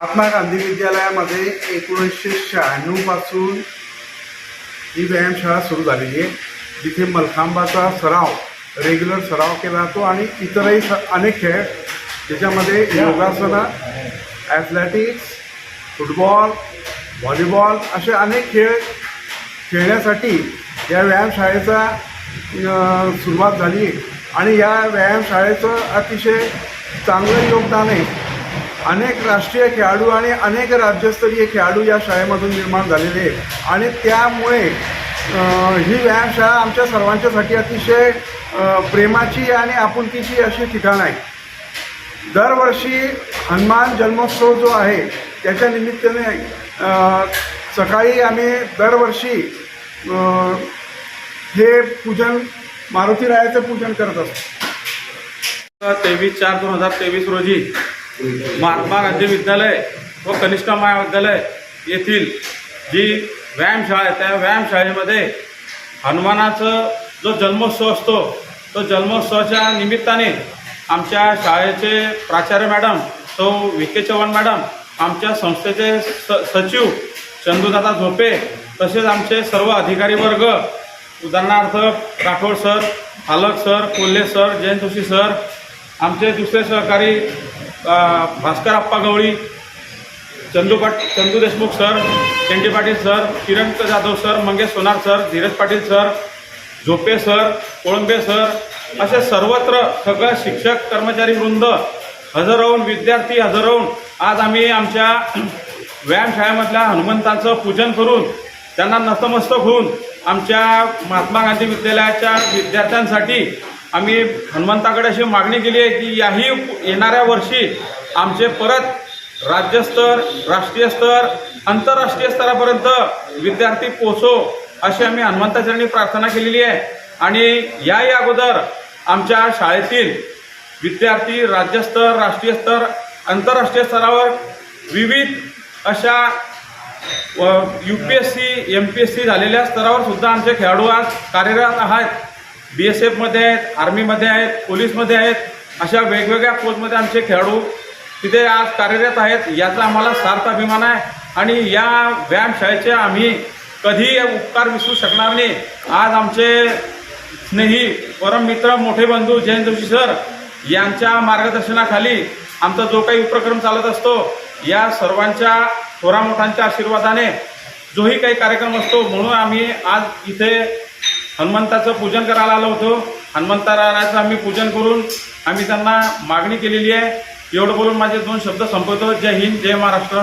महात्मा गांधी विद्यालयामध्ये एकोणीसशे शहाण्णवपासून ही व्यायामशाळा सुरू झालेली आहे. जिथे मलखांबाचा सराव रेग्युलर सराव केला जातो आणि इतरही स अनेक खेळ ज्याच्यामध्ये योगासनं ॲथलेटिक्स फुटबॉल व्हॉलीबॉल असे अनेक खेळ खेळण्यासाठी या व्यायामशाळेचा सुरुवात झाली आणि या व्यायामशाळेचं अतिशय चांगलं योगदान आहे. अनेक राष्ट्रीय खेळाडू आणि अनेक राज्यस्तरीय खेळाडू या शाळेमधून निर्माण झालेले आहेत. आणि त्यामुळे ही व्यायामशाळा आमच्या सर्वांच्यासाठी अतिशय प्रेमाची आणि आपुलकीची अशी ठिकाण आहे. दरवर्षी हनुमान जन्मोत्सव जो आहे त्याच्या निमित्ताने सकाळी आम्ही दरवर्षी हे पूजन मारुती रायाचं पूजन करत असतो. तेवीस चार दोन हजार तेवीस रोजी महात्मा गांधी विद्यालय व कनिष्ठ महाविद्यालय येथील जी व्यायामशाळा आहे त्या व्यायामशाळेमध्ये हनुमानाचं जो जन्मोत्सव असतो तो जन्मोत्सवाच्या निमित्ताने आमच्या शाळेचे प्राचार्य मॅडम सौ व्ही के चव्हाण मॅडम आमच्या संस्थेचे स सचिव चंदूदादा झोपे तसेच आमचे सर्व अधिकारी वर्ग उदाहरणार्थ Rathod sir Palak sir Kolhe sir Jayant Joshi sir आमचे दुसरे सहकारी भास्कर आप्पा गवळी चंदू पाट Chandu Deshmukh sir Chandi Patil sir Kiran Jadhav sir Mangesh Sonar sir Dhiraj Patil sir Zope sir Kolambe sir असे सर्वत्र सगळं शिक्षक कर्मचारी वृंद हजर राहून विद्यार्थी हजर राहून आज आम्ही आमच्या व्यायामशाळेमधल्या हनुमंतांचं पूजन करून त्यांना नतमस्तक होऊन आमच्या महात्मा गांधी विद्यालयाच्या विद्यार्थ्यांसाठी आम्ही हनुमंताकडे अशी मागणी केली आहे की याही येणाऱ्या वर्षी आमचे परत राज्यस्तर राष्ट्रीय स्तर आंतरराष्ट्रीय स्तरापर्यंत विद्यार्थी पोचो अशी आम्ही हनुमंताचरणी प्रार्थना केलेली आहे. आणि याही अगोदर आमच्या शाळेतील विद्यार्थी राज्यस्तर राष्ट्रीय स्तर आंतरराष्ट्रीय स्तरावर विविध अशा U P S C M P S C झालेल्या स्तरावर सुद्धा आमचे खेळाडू आज कार्यरत आहेत. बी एस एफमध्ये आहेत आर्मीमध्ये आहेत पोलीसमध्ये आहेत अशा वेगवेगळ्या पोस्टमध्ये आमचे खेळाडू तिथे आज कार्यरत आहेत याचा आम्हाला सार्थ अभिमान आहे. आणि या व्यायामशाळेचे आम्ही कधी उपकार विसरू शकणार नाही. आज आमचे स्नेही परममित्र मोठे बंधू जयंत जोशी सर यांच्या मार्गदर्शनाखाली आमचा जो काही उपक्रम चालत असतो या सर्वांच्या थोरामोठ्यांच्या आशीर्वादाने जोही काही कार्यक्रम असतो म्हणून आम्ही आज इथे हनुमंताचं पूजन करायला आलो होतो. हनुमंताराचं आम्ही पूजन करून आम्ही त्यांना मागणी केलेली आहे. एवढं बोलून माझे दोन शब्द संपवतो. जय हिंद जय महाराष्ट्र.